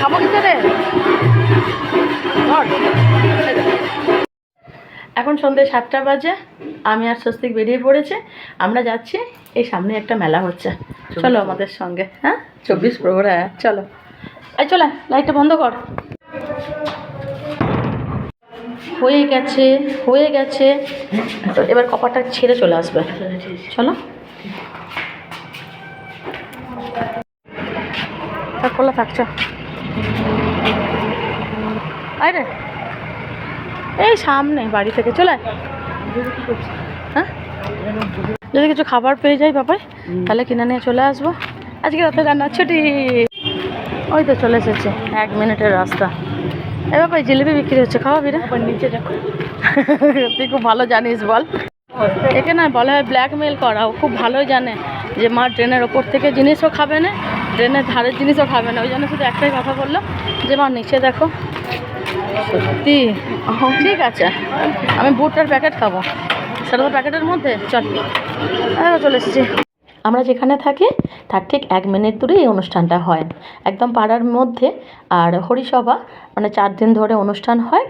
খাব রে। এখন সন্ধ্যে সাতটা বাজে আমি আর স্বস্তিক বেরিয়ে পড়েছে। আমরা যাচ্ছি এই সামনে একটা মেলা হচ্ছে। চলো আমাদের সঙ্গে হ্যাঁ? চব্বিশ প্রহরা চলো। এই চলে লাইটটা বন্ধ কর। হয়ে গেছে হয়ে গেছে। এবার কপারটা ছেড়ে চলে আসবে। চলো। খোলা থাকছ আরে এই সামনে বাড়ি থেকে চলে। হ্যাঁ? যদি কিছু খাবার পেয়ে যাই বাবাই তাহলে কিনে নিয়ে চলে আসব। আজকে রাতে রান্নার ছুটি। ওই তো চলে এসেছে এক মিনিটের রাস্তা। এ বাবা এই জিলিপি বিক্রি হচ্ছে খাওয়াবি রে নিচে দেখো। তুই খুব ভালো জানিস বল। একে না বলা হয় ব্ল্যাকমেল করা। ও খুব ভালোই জানে যে মা ট্রেনের ওপর থেকে জিনিসও খাবে না ট্রেনের ধারের জিনিসও খাবে না। ওই জন্য শুধু একটাই কথা বলল যে, মা, নিচে দেখো। সত্যি? ঠিক আছে। আমি বুটটার প্যাকেট খাব। সেটা তো প্যাকেটের মধ্যে? চল। চলে এসেছি। আমরা যেখানে থাকি, তার ঠিক এক মিনিট দূরে এই অনুষ্ঠানটা হয়। একদম পাড়ার মধ্যে। আর হরিসভা মানে চার দিন ধরে অনুষ্ঠান হয়।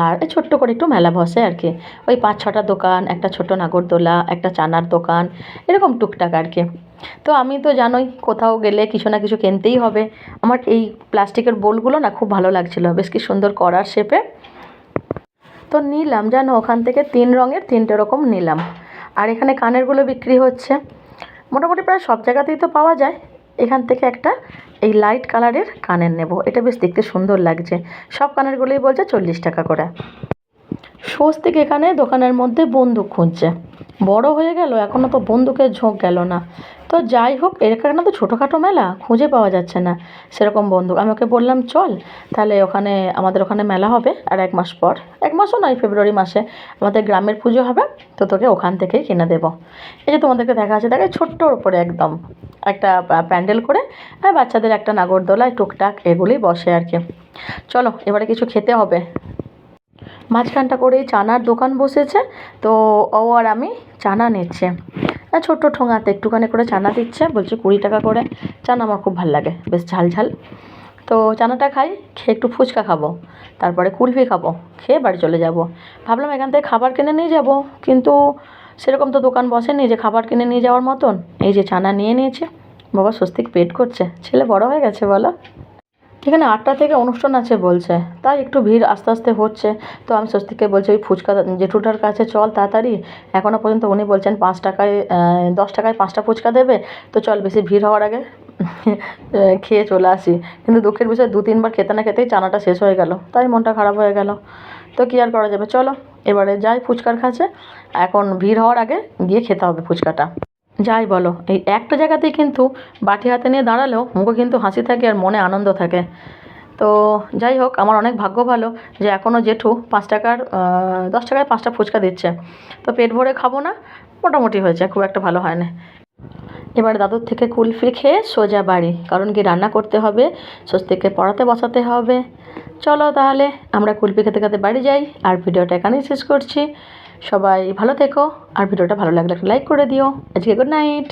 আর ছোট্ট করে একটু মেলা বসে আর কি। ওই পাঁচ ছটা দোকান, একটা ছোট নাগরদোলা, একটা চানার দোকান, এরকম টুকটাক আর কি। তো আমি তো জানোই কোথাও গেলে কিছু না কিছু কিনতেই হবে। আমার এই প্লাস্টিকের বোলগুলো না খুব ভালো লাগছিল, বেশ কি সুন্দর করার শেপে। তো নিলাম, জানো ওখান থেকে তিন রঙের তিনটে রকম নিলাম। আর এখানে কানেরগুলো বিক্রি হচ্ছে। মোটামুটি প্রায় সব জায়গাতেই তো পাওয়া যায়। এখান থেকে একটা এই লাইট কালারের কানের নেব। এটা বেশ দেখতে সুন্দর লাগছে। সব কানেরগুলোই বলছে চল্লিশ টাকা করে। স্বস্তিক এখানে দোকানের মধ্যে বন্দুক খুঁজছে। বড় হয়ে গেল এখনও তো বন্দুকের ঝোঁক গেল না। তো যাই হোক, এখানে তো ছোটোখাটো মেলা, খুঁজে পাওয়া যাচ্ছে না। সেরকম বন্দুক। আমি ওকে বললাম, চল, তাহলে ওখানে, আমাদের ওখানে মেলা হবে, আর এক মাস পর। এক মাসও নয়, ফেব্রুয়ারি মাসে। আমাদের গ্রামের পুজো হবে, তো তোকে ওখান থেকেই কিনে দেবো। এই যে তোমাদেরকে দেখা আছে দেখে, ছোট্টর ওপরে একদম। একটা প্যান্ডেল করে বাচ্চাদের একটা নাগরদোলায় টুকটাক এগুলোই বসে আর কি। চলো, এবারে কিছু খেতে হবে। মাঝখানটা করেই চানার দোকান বসেছে, তো ও আর আমি চানা নিচ্ছে। ছোট্ট ঠোঙাতে একটুখানি করে চানা দিচ্ছে, বলছে কুড়ি টাকা করে। চানা আমার খুব ভালো লাগে, বেশ ঝাল ঝাল। তো চানাটা খাই, খেয়ে একটু ফুচকা খাব, তারপরে কুলফি খাব, খেয়ে বাড়ি চলে যাব। ভাবলাম এখান থেকে খাবার কিনে নিয়ে যাব, কিন্তু সেরকম তো দোকান বসেনি যে খাবার কিনে নিয়ে যাওয়ার মতন। এই যে চানা নিয়ে নিয়েছে, বাবা স্বস্তিক পেট করছে, ছেলে বড় হয়ে গেছে, বলো। এখানে আটটা থেকে অনুষ্ঠান আছে বলছে, তাই একটু ভিড় আস্তে আস্তে হচ্ছে। তো আমি স্বস্তিককে বলছি, ওই ফুচকা জেঠুটার কাছে চল তাড়াতাড়ি। এখনও পর্যন্ত উনি বলছেন, পাঁচ টাকায় দশ টাকায় পাঁচটা ফুচকা দেবে? তো চল বেশি ভিড় হওয়ার আগে, খেয়ে চলে আসি। কিন্তু দুঃখের বিষয়ে, দু তিনবার খেতে না খেতেই চানাটা শেষ হয়ে গেল। তাই মনটা খারাপ হয়ে গেল। তো কী আর করা যাবে? চলো, এবারে যাই ফুচকার কাছে। এখন ভিড় হওয়ার আগে গিয়ে খেতে হবে ফুচকাটা। যাই বলো, এই একটা জায়গাতেই কিন্তু বাটি হাতে নিয়ে দাঁড়ালেও মুখে কিন্তু হাসি থাকে আর মনে আনন্দ থাকে। তো যাই হোক, আমার অনেক ভাগ্য ভালো যে এখনও জেঠু পাঁচ টাকার দশ টাকায় পাঁচটা ফুচকা দিচ্ছে। তো পেট ভরে খাব না, মোটামুটি হয়েছে, খুব একটা ভালো হয় না এবার দাদুর থেকে কুলফি খেয়ে সোজা বাড়ি, কারণ কি রান্না করতে হবে, স্বস্তিকে পড়াতে বসাতে হবে। চলো তাহলে, আমরা কুলফি খেতে খেতে বাড়ি যাই, আর ভিডিওটা এখানেই শেষ করছি। সবাই ভালো থেকো আর ভিডিওটা ভালো লাগলে একটা লাইক করে দিও। আজকে গুড নাইট